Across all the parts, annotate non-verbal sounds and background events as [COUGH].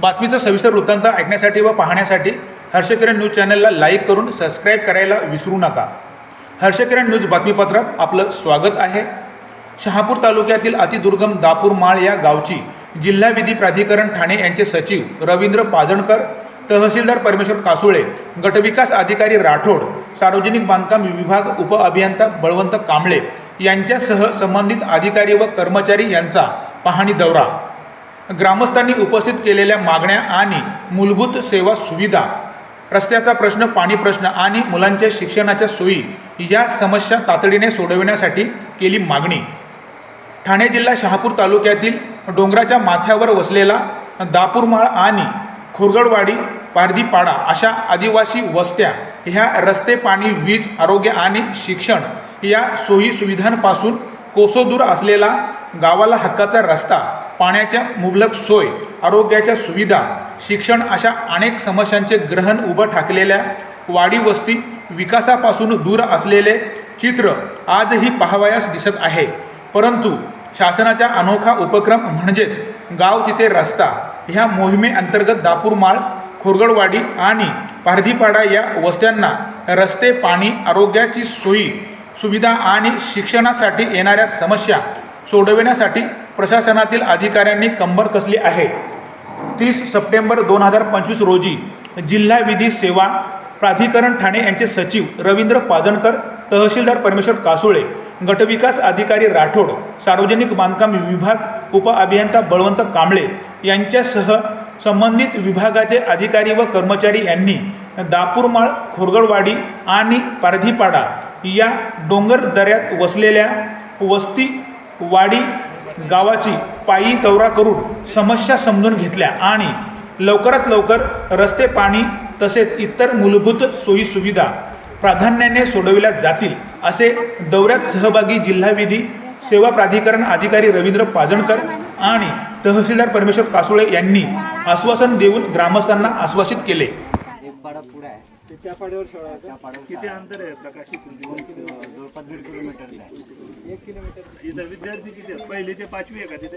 बातमीचा सविस्तर वृत्तांत ऐकण्यासाठी व पाहण्यासाठी हर्षकिरण न्यूज चॅनलला लाईक करून सबस्क्राईब करायला विसरू नका. हर्षकिरण न्यूज बातमीपत्रात आपलं स्वागत आहे. शहापूर तालुक्यातील अतिदुर्गम दापूर माळ या गावची जिल्हा विधी प्राधिकरण ठाणे यांचे सचिव रवींद्र पाजणकर तहसीलदार परमेश्वर कासुळे गटविकास अधिकारी राठोड सार्वजनिक बांधकाम विभाग उपअभियंता बळवंत कांबळे यांच्यासह संबंधित अधिकारी व कर्मचारी यांचा पाहणी दौरा. ग्रामस्थांनी उपस्थित केलेल्या मागण्या आणि मूलभूत सेवा सुविधा रस्त्याचा प्रश्न पाणी प्रश्न आणि मुलांच्या शिक्षणाच्या सोयी या समस्या तातडीने सोडविण्यासाठी केली मागणी. ठाणे जिल्हा शहापूर तालुक्यातील डोंगराच्या माथ्यावर वसलेला दापूरमाळ आणि खुरगडवाडी पारधीपाडा अशा आदिवासी वस्त्या ह्या रस्ते पाणी वीज आरोग्य आणि शिक्षण या सोयी सुविधांपासून कोसोदूर असलेला गावाला हक्काचा रस्ता पाण्याच्या मुबलक सोय आरोग्याच्या सुविधा शिक्षण अशा अनेक समस्यांचे ग्रहण उभं ठाकलेल्या वाडी वस्ती विकासापासून दूर असलेले चित्र आजही पाहावयास दिसत आहे. परंतु शासनाचा अनोखा उपक्रम म्हणजेच गाव तिथे रस्ता ह्या मोहिमेअंतर्गत दापूरमाळ खोरगडवाडी आणि पारधीपाडा या वस्त्यांना रस्ते पाणी आरोग्याची सोयी सुविधा आणि शिक्षणासाठी येणाऱ्या समस्या सोडविण्यासाठी प्रशासनातील अधिकाऱ्यांनी कंबर कसली आहे? तीस सप्टेंबर दोन हजार पंचवीस रोजी जिल्हा विधी सेवा प्राधिकरण ठाणे यांचे सचिव रवींद्र पाजणकर तहसीलदार परमेश्वर कासुळे गटविकास अधिकारी राठोड सार्वजनिक बांधकाम विभाग उपअभियंता बळवंत कांबळे यांच्यासह संबंधित विभागाचे अधिकारी व कर्मचारी यांनी दापूरमाळ खोरगडवाडी आणि पारधीपाडा या डोंगर दऱ्यात वसलेल्या वस्ती वाडी गावाची पायी दौरा करून समस्या समजून घेतल्या आणि लवकरात लवकर रस्ते पाणी तसेच इतर मूलभूत सोयीसुविधा प्राधान्याने सोडविल्या जातील असे दौऱ्यात सहभागी जिल्हाविधी सेवा प्राधिकरण अधिकारी रवींद्र पाजणकर आणि तहसीलदार परमेश्वर कासुळे यांनी आश्वासन देऊन ग्रामस्थांना आश्वासित केले. एक पाडा पुढे आहे. ते त्या पाड्यावर शाळा आहे त्या? पाड्यावर किती अंतर आहे प्रकाशितून? दोन किलो जवळपास दीड किलोमीटरला आहे. एक किलोमीटर. इथं विद्यार्थी किती आहेत? पहिली ते पाचवी आहे का तिथे?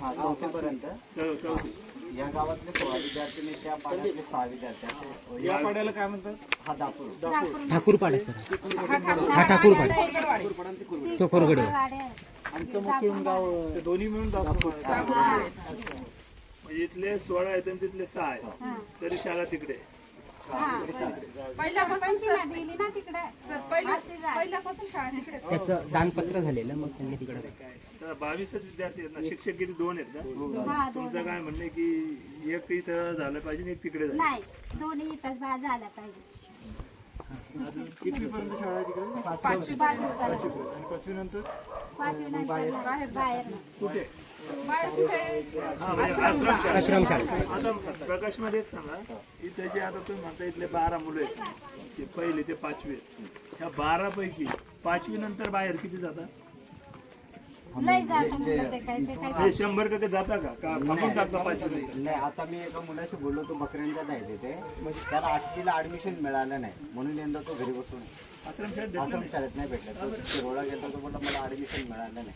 हा चौथीपर्यंत. चौ चौथी. या गावातले सोळा विद्यार्थी आणि त्या पाड्यातले सहा विद्यार्थी असे या पाड्याला काय म्हणतात? हा दापूर. ठाकूरपाडा सर. हा ठाकूरपाडा. तो खोरगडे आमचं मुस्लिम गाव ते दोन्ही मिळून दाखवू म्हणजे इथले सोळा आहेत आणि तिथले सहा आहेत. तरी शाळा तिकडे आहे. पहिल्यापासून सर- सर, पहिल्या- पहिल्यापासून शाळा तिकडे. त्याचं दानपत्र झालेलं मग त्यांनी तिकडे तर बावीसच विद्यार्थी आहेत ना शिक्षक किती? दोन आहेत का? तुमचं काय म्हणणं आहे की एक इथं झालं पाहिजे आणि एक तिकडे झालं? नाही दोन्ही इथं झा- झाल्या पाहिजे. अजून किती पर्यंत शाळा आहे तिकडे? पाचवी बाजू आणि पाचवी नंतर? पाचवी नंतर बाहेर. बाहेर. कुठे? हा, म्हणजे प्रकाशमध्ये एक सांगा. इथे जे आता तुम्ही म्हणता इथले बारा मुलं आहेत. ते पहिले ते पाचवी आहेत. ह्या बारा पैकी पाचवी नंतर बाहेर किती जातात ते शंभर टक्के जाता का? का थांबून टाकता पाचवी नाही आता मी एका मुलाशी बोललो तो बकऱ्यांच्यात आहे. तिथे त्याला आठवीला ऍडमिशन मिळालं नाही. म्हणून यंदा तो घरी बसून. आश्रमशाळेत भेटलं आश्रम नाही. शाळेत नाही भेटला. तो शिरोळा गेला तो बोलला मला ऍडमिशन मिळालं नाही.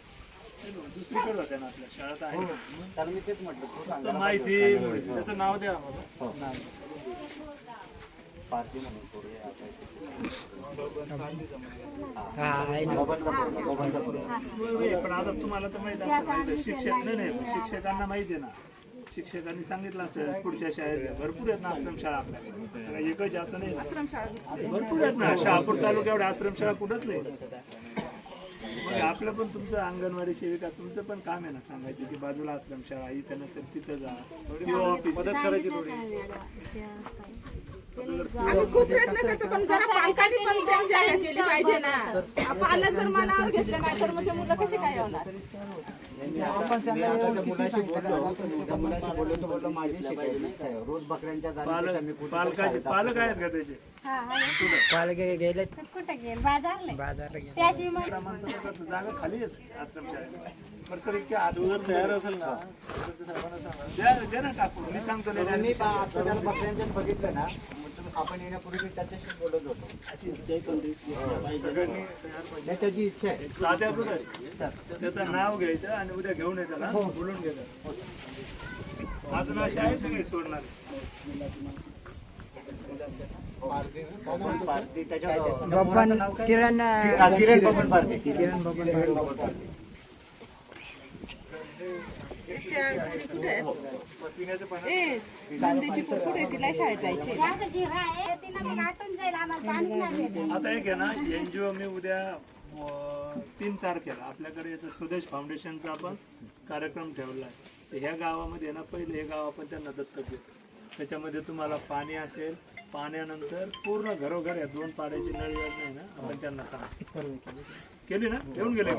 दुसरीकडे होत्या ना आपल्या शाळेत आहे. ना. तर मी तेच म्हटलं तू तर सांगा माहिती त्याचं नाव द्या आम्हाला. पार्टी म्हणून पोरगे आता. इथे. हा पण आता तुम्हाला तर माहीत असं माहिती शिक्षक नाही नाही शिक्षकांना माहिती आहे ना. शिक्षकांनी सांगितलं असेल पुढच्या शाळेत भरपूर आहेत ना आश्रमशाळा आपल्याकडे. असं काही एकच असं नाही. ना. भरपूर आहेत ना. शहापूर तालुक्या एवढ्या आश्रमशाळा कुठंच नाही. मग आपलं पण तुमचं अंगणवाडी सेविका तुमचं पण काम आहे ना सांगायचं की बाजूला आश्रमशाळा इथं नसेल तिथं जा. ऑफिस मदत करायची थोडी. आम्ही खूप प्रयत्न करतो पण जरा पालकांनी पण त्यांची हे केली पाहिजे ना. पालक जर मनावर घेतलं नाही तर मग ते मुलं कशी काय होणार? मुलाशी बोललो. त्या मुलाशी बोललो तो बोललो माझी शिकायची इच्छा आहे. रोज बकऱ्यांच्या जाण्यापेक्षा मी पालक कुठे पालकाचे पालक आहेत का त्याचे? हा हा. गे- गेले कुठं गेल? बाजारले. बाजारला गेले. मग जागा खाली आहे आश्रमशाळेत. बरं इतक्या तयार असेल ना तर ते साहेबांना सांगा. द्या द्या ना टाकून मी सांगतो नाही मी पा- आता त्याला बकऱ्यांच्यात बघितलं ना मग तुम्ही- आपण येण्यापूर्वी मी त्याच्याशी बोलत होतो सगळ्यांनी तयार पाहिजे नाही त्याची इच्छा आहे साध्या त्याचं नाव घ्यायचं आणि उद्या घेऊन येतं ना बोलून घ्यायचं अजून असे आहे सगळे सोडणार बबन किरण किरण बबन पारधी किरण बबन ए नंदीची कुठे तिला शाळेत जायची आता एक आहे ना एनजीओ मी उद्या तीन तारखेला आपल्याकडे याचा स्वदेश फाउंडेशनचा आपण कार्यक्रम ठेवला आहे. तर ह्या गावामध्ये ना पहिले हे गाव आपण त्यांना दत्तक देतो त्याच्यामध्ये तुम्हाला पाणी असेल पाण्यानंतर पूर्ण घरोघर या दोन पाण्याची नळ योजना आहे ना आपण त्यांना सांगतो केली ना? येऊन गेले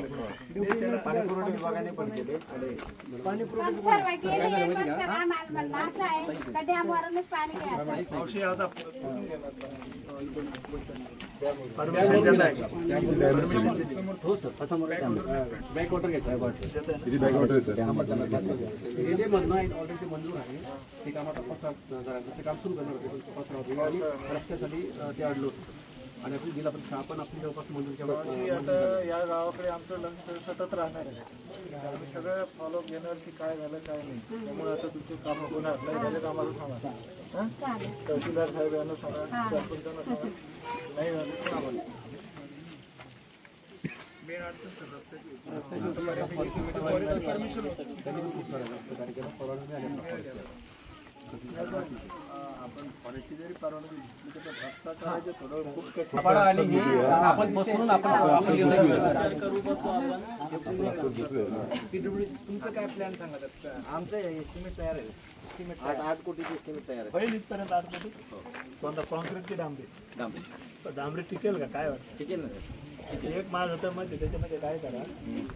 पाणीपुरवठा विभागाने पण केले मावशी आता आहे हे जे म्हणणं ऑलरेडी मंजूर आहे ते काम आता जणांचं ते काम सुरू करणार होते रस्त्यासाठी ते अडलं होतं आणि आपली जिल्हा परिषद आपण आपली जवळपास मंजूर केलं. आता या गावाकडे आमचं लक्ष सतत राहणार आहे. आम्ही सगळं फॉलो घेणार की काय झालं काय नाही. त्यामुळे आता तुमचे काम होणार नाही झाले तर आम्हाला सांगा. हं? तहसीलदार साहेब यांना सांगा सरपंचांना सांगा. नाही झालं तर आम्हाला. अडचण सर रस्त्याची. आपण तर बसून आपण तुमचं काय प्लॅन सांगा आमचं एस्टिमेट तयार आहे. एस्टिमेट आठ आठ कोटीची एस्टिमेट तयार होईल इथपर्यंत आतमध्ये कोणता कॉन्क्रीटची डांबरी? आहे पण डांबरी टिकेल का? काय वाटतं? ठीक आहे ना एक माझं तर मत आहे, त्याच्यामध्ये काय करा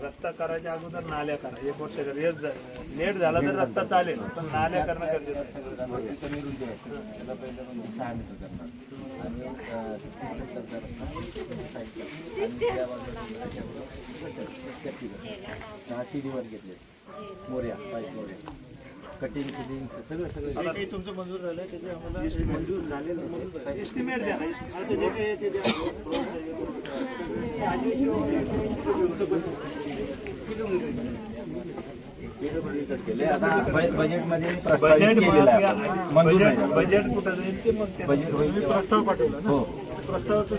रस्ता करायच्या अगोदर नाल्या करा एक वर्ष रेस लेट झाला तर रस्ता चालेल पण नाल्या करणं गरजेचं म्हणजे घेतले कटिंग फिटिंग सगळं सगळं तुमचं मंजूर झालं त्याचे आम्हाला मंजूर झालेलं. एस्टिमेट द्या ते द्या. [LAUGHS] बजेटमध्ये बजेट केलेलं आहे. मंजूर बजेट कुठं जाईल ते मग ते- बजेट होईल तुम्ही प्रस्ताव पाठवला ना. हो. प्रस्तावाचं